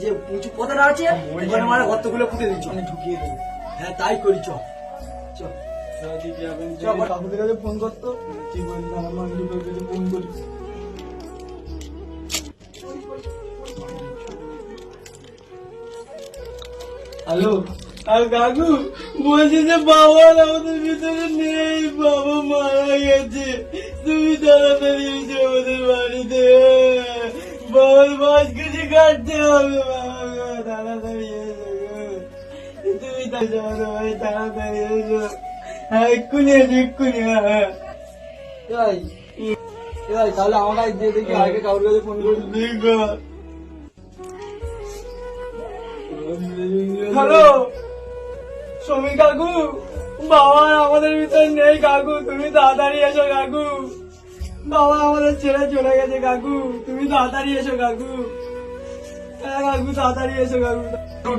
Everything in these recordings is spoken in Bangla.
যে উঁচু পথাটা আছে ওখানে মানে গর্তগুলো পুঁতে দিচ্ছি ওখানে ঢুকিয়ে দেবো। হ্যাঁ তাই করি চ চ কাকুদের কাছে ফোন করতো কি বললি আমার মা ফোন করি হ্যালো? আর কাকু বলছি যে বাবা আমাদের ভিতরে নেই বাবা মারা গেছে। তুমি তাড়াতাড়ি আমাদের বাড়িতে। বাবার মাছ কিছু কাটতে হবে তাড়াতাড়ি তুমি তাড়াতাড়ি এসো। এক্ষুনি এসো এক্ষুনি হ্যাঁ হ্যাঁ। তাহলে আমার কাছে দিয়ে দেখি আগে কাউর কাছে ফোন করি। দেখো হ্যালো? সমী কাকু বাবা আমাদের ভিতরে নেই কাকু। তুমি তাড়াতাড়ি এসো কাকু। বাবা আমাদের ছেড়ে চলে গেছে কাকু। তুমি তাড়াতাড়ি এসো কাকু। হ্যাঁ কাকু তাড়াতাড়ি এসো কাকু।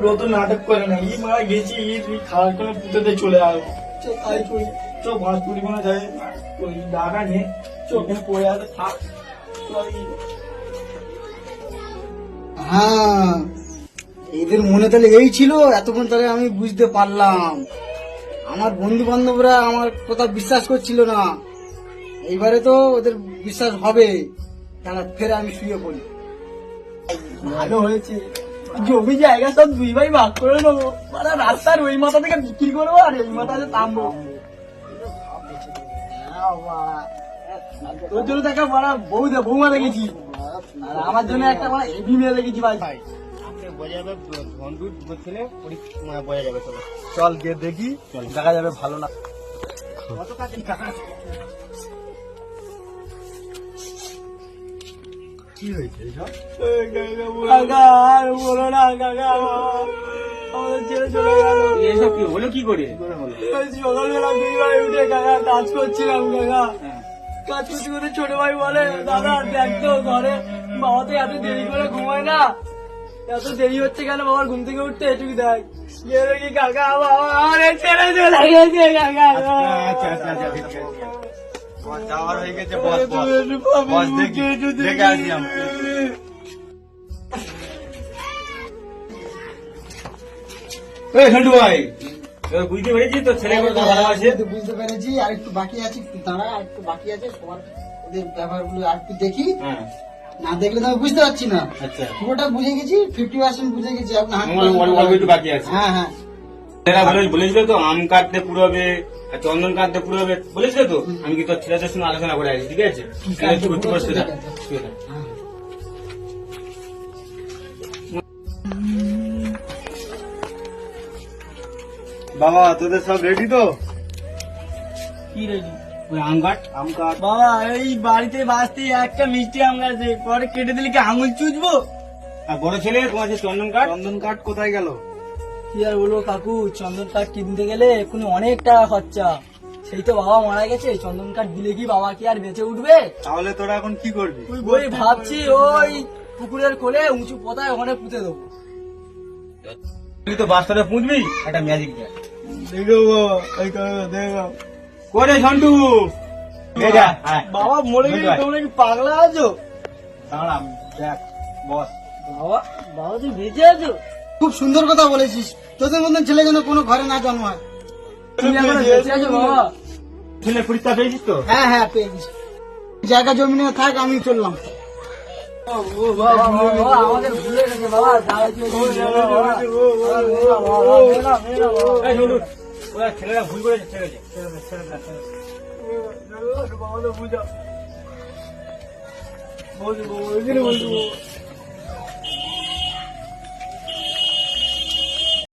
নতুন নাটক করে না। ই মারা গেছি ই তুই খাওয়ার করে পুঁতেতে চলে আসব চো তাই করি চো ভাত পুরি কোনো যায় ওই ডাকা নে চো ওখানে পড়ে আছে থাক। হ্যাঁ এদের মনে তাহলে এই ছিল এতক্ষণ তাহলে আমি বুঝতে পারলাম। আমার বন্ধু বান্ধবরা আমার কথা বিশ্বাস করছিল না। এইবারে তো ওদের বিশ্বাস হবে। তারা ফের আমি শুয়ে পড়ি। ভালো হয়েছে। জমি জায়গা সব দুই ভাই ভাগ করে নেব। মানে রাস্তার ওই মাথা থেকে বিক্রি করব আর এই মাথাতে থামবো। তোর জন্য একটা বড় বউ দে বৌমা দেখেছি আর আমার জন্য একটা বড় হেভি মেয়ে দেখেছি ভাই। যাবে চল গিয়ে দেখি দেখা যাবে ভালো না। কাজ করছিলাম কাজ ছোট ভাই বলে দাদা দেখ তো ঘরে বাবা তো এত দেরি করে ঘুমায় না এত দেরি হচ্ছে কেন? বাবার ঘুম থেকে উঠতে এটুকু দেখ গিয়ে দেখি কাকা বাবা আরে ছেড়ে চলে গেছে কাকা। আচ্ছা, আচ্ছা, আচ্ছা, যাওয়ার হয়ে গেছে তুমি বস দেখি, দেখে। আসি এই ঝন্টু ভাই। বুঝতে পেরেছি তো ছেলে ভালোবাসে? বুঝতে- বুঝতে পেরেছি। আর একটু বাকি আছে একটু দাঁড়া আর একটু বাকি আছে। সবার ওদের ব্যাপারগুলো আর একটু দেখি। হ্যাঁ। না দেখলে তো আমি বুঝতে পারছি না। আচ্ছা। পুরোটা বুঝে গেছি ফিফটি পার্সেন্ট বুঝে গেছি আপনার অল্প অল্প একটু বাকি আছে। হ্যাঁ হ্যাঁ। বলেছিল তো আম কাটতে পুরোবে চন্দন কাটতে পুরোবে। বলেছিল তো আমি কি তোর ছেলেদের সঙ্গে আলোচনা করে আছি? ঠিক আছে। হ্যাঁ। বাবা তোদের সব রেডি তো? কি রেডি ওই আম কাট আম কাট বাবা এই বাড়িতে বাঁচতে একটা মিষ্টি আম গাছে পরে কেটে দিলে কি আঙুল আর বড় ছেলে তোমার যে চন্দন কাঠ কোথায় গেল? কি আর বলব কাকু চন্দন কাঠ কিনতে গেলে এক্ষুনি অনেক টাকা খরচা। সেই তো বাবা মারা গেছে চন্দন কাঠ দিলে কি বাবা কি আর বেঁচে উঠবে? তাহলে তোরা এখন কি করবি? ওই ভাবছি ওই পুকুরের কোলে উঁচু পতায় ওখানে পুঁতে দেবো। তুই তো বাস্তবে পুঁতবি? একটা ম্যাজিক দেখ দেখো করে ঝন্টু। বাবা মরে গেলে তোমরা কি পাগলা আছো? দাঁড়া, দেখ, বস। বাবা বাবা তুই বেঁচে আছো? খুব সুন্দর কথা বলেছিস। তোদের মতন ছেলে যেন কোনো ঘরে না জন্মায়। তুমি এখন বেঁচে আছো বাবা? ছেলে পরীক্ষা পেয়েছিস তো? হ্যাঁ হ্যাঁ পেয়ে গেছি জায়গা জমি নিয়ে থাক আমি চললাম। আমাদের ভুলে গেছে বাবা। ওরা ছেলেরা ভুল করেছে ছেড়ে দে ছেড়ে দে, ছেড়ে দে, ছেড়ে দে।